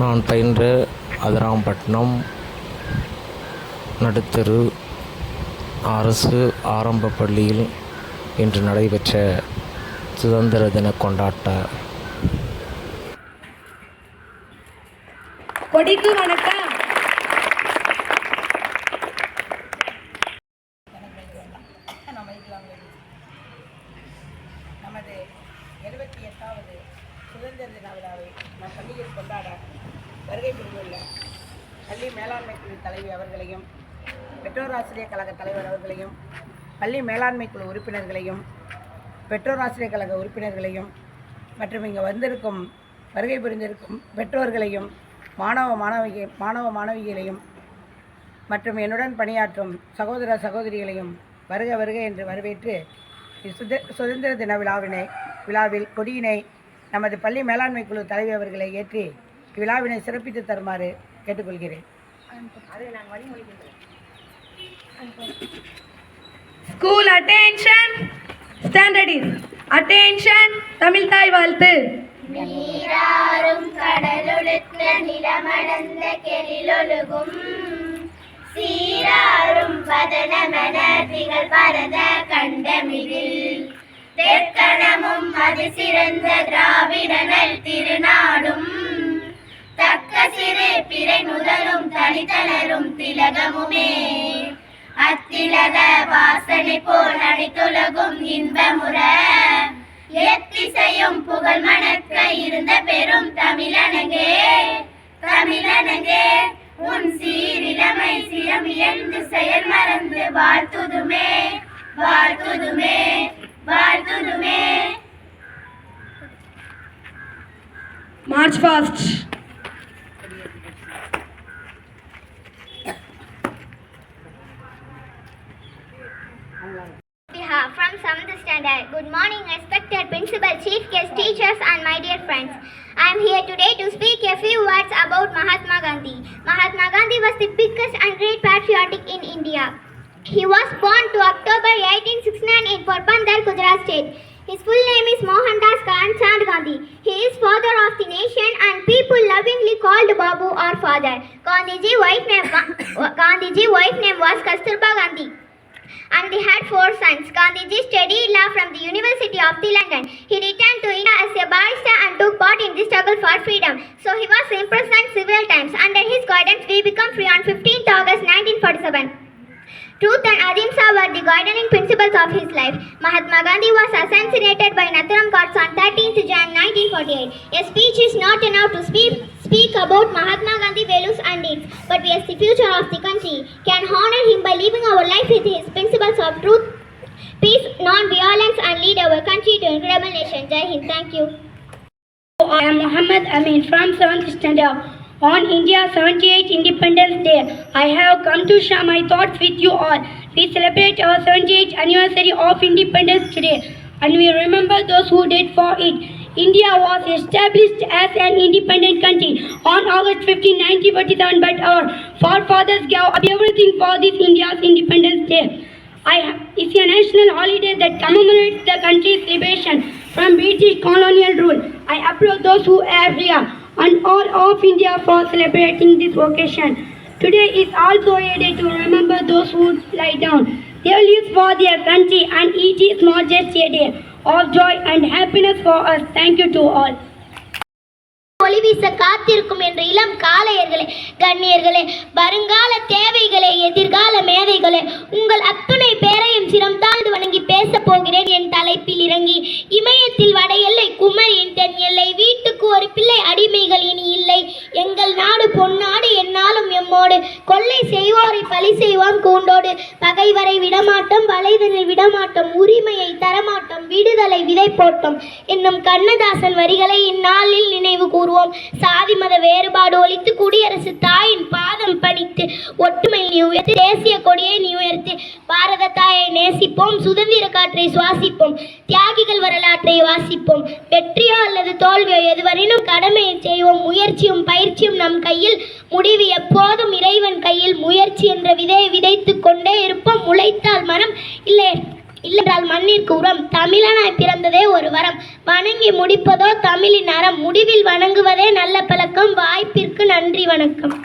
நான் பயின்ற அதிராம்பட்டினம் நடுத்தெரு அரசு ஆரம்பப் பள்ளியில் இன்று நடைபெற்ற சுதந்திர தின கொண்டாட்ட. கொடிக்கு வணக்கம். நமது எழுபத்தி எட்டாவது சுதந்திர தின விழாவை நம் பள்ளியில் கொண்டாட வருகை புரிந்துள்ள பள்ளி மேலாண்மை குழு தலைவி அவர்களையும் பெற்றோர் ஆசிரியர் கழக தலைவர் அவர்களையும் பள்ளி மேலாண்மை குழு உறுப்பினர்களையும் பெற்றோர் ஆசிரியர் கழக உறுப்பினர்களையும் மற்றும் இங்கே வந்திருக்கும் வருகை புரிந்திருக்கும் பெற்றோர்களையும் மாணவ மாணவிகை மாணவ மாணவிகளையும் மற்றும் என்னுடன் பணியாற்றும் சகோதர சகோதரிகளையும் வருக வருக என்று வரவேற்று சுதந்திர தின விழாவினை விழாவில் கொடியினை நமது பள்ளி மேலாண்மை குழு தலைவி அவர்களை ஏற்றி இவ்விழாவினை சிறப்பித்து தருமாறு கேட்டுக்கொள்கிறேன். School attention stand at ease attention Tamil தாய் வாழ்த்து. நீராறும் கடலுடுத்த நிலமடந்த கெழிலொழுகும் சீராறும் பதனமென திகழ் பரத கண்டமிழில். தெற்கணமும் அது சிறந்த திராவிடனல் திருநாடும். அடித்தளரும் திலகமுமே. அத்திலக வாசனை போல் அனைத்துலகும் இன்பமுற எத்திசையும் புகழ் மணக்க இருந்த பெரும் தமிழனங்கே. தமிழனங்கே உன் சீரிழமை சிரம் இழந்து செயல் மறந்து வாழ்த்துதுமே. வாழ்த்துதுமே வாழ்த்துதுமே. March fast 7th standard. Good morning, respected principal, chief guest, teachers, and my dear friends. I am here today to speak a few words about Mahatma Gandhi. Mahatma Gandhi was the biggest and great patriotic in India. He was born to October 1869 in Porbandar, Gujarat state. His full name is Mohandas Karamchand Gandhi. He is father of the nation and people lovingly called Babu or father. Gandhiji wife name, Gandhiji wife name was Kasturba Gandhi and they had four sons. Gandhiji studied law from the University of the London. He returned to India as a barrister and took part in the struggle for freedom. So he was imprisoned several times. Under his guidance, we became free on 15th August 1947. Truth and ahimsa were the guiding principles of his life. Mahatma Gandhi was assassinated by Nathuram Godse on 13th Jan 1948. A speech is not enough to speak, speak about Mahatma Gandhi values and deeds, but we as the future of the country can honor him by living our life with his principles of truth, non-violence and lead our country to incredible nation. Jai Hind. Thank you. I am Muhammad Amin from 7th standard. On India's 78th Independence Day, I have come to share my thoughts with you all. We celebrate our 78th anniversary of independence today, and we remember those who did for it. India was established as an independent country on August 15, 1947, but our forefathers gave up everything for this India's Independence Day. National holiday that commemorates the country's liberation from British colonial rule. I applaud those who are here and all of India for celebrating this occasion. Today is also a day to remember those who lie down. They live for their country and it is not just a day of joy and happiness for us. Thank you to all. ஒளி வீச காத்திருக்கும் என்ற இளம் காளையர்களே கண்ணியர்களே வருங்கால தேவைகளே எதிர்கால மேதைகளே உங்கள் அத்துணை கொள்ளை செய்வோரை பழி செய்வான் கூண்டோடு. பகைவரை விடமாட்டோம் வலைதனை விடமாட்டோம் உரிமையை தரமாட்டோம் விடுதலை விதை போட்டோம். என்னும் கண்ணதாசன் வரிகளை இந்நாளில் நினைவு கூறுவோம். சாதி மத வேறுபாடு ஒழித்து குடியரசு தாயின் பாதம் பணித்து ஒற்றுமை நீ உயர்த்து தேசிய கொடியை நீ உயர்த்து. பாரத தாயை நேசிப்போம் சுதந்திர காற்றை சுவாசிப்போம் தியாகிகள் வரலாற்றை வாசிப்போம். வெற்றியோ அல்லது தோல்வியோ எதுவரையிலும் கடமையை செய்வோம். முயற்சியும் பயிற்சியும் நம் கையில் முடிவு எப்போதும் இறைவன் கையில் முயற்சி என்ற விதையை விதைத்து கொண்டே இருப்போம். முளைத்தால் மரம் இல்லை இல்லை மண்ணிற்கு உரம். தமிழனாய் பிறந்ததே ஒரு வரம். வணங்கி முடிப்பதோ தமிழின் அறம். முடிவில் வணங்குவதே நல்ல பழக்கம். வாய்ப்பிற்கு நன்றி வணக்கம்.